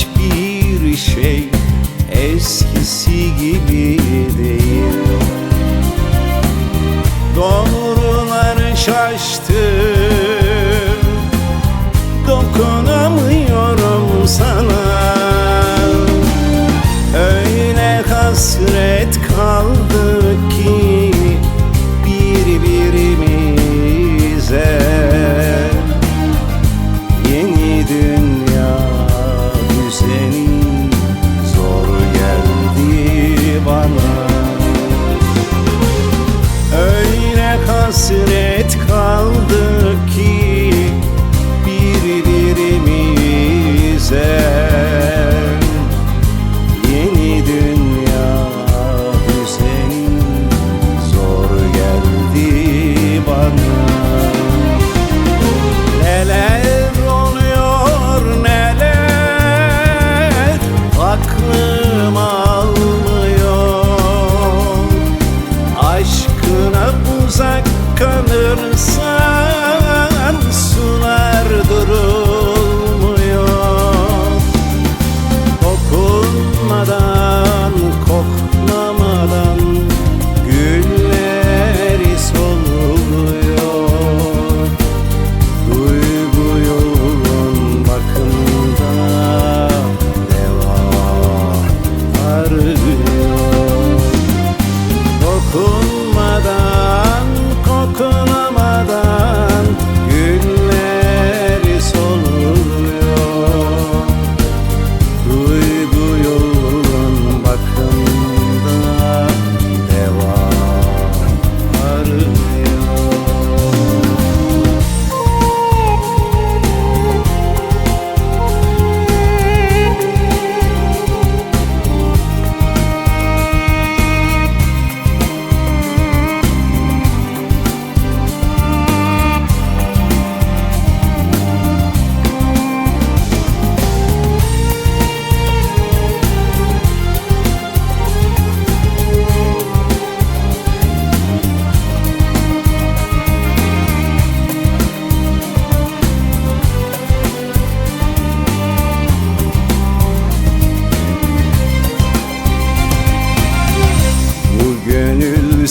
hiçbir şey eskisi gibi değil. Doğru uzak kalırsan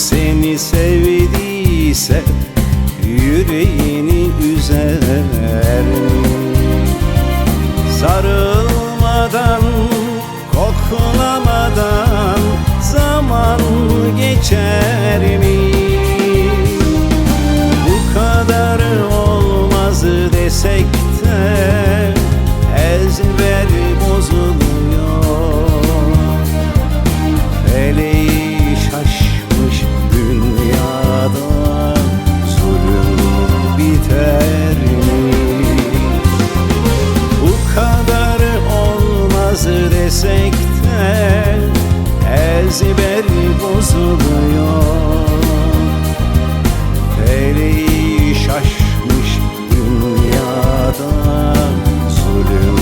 seni sevdiyse Yüreğini üzer. Sarılmadan, koklamadan Zaman geçer. şaşmış dünyada zulüm.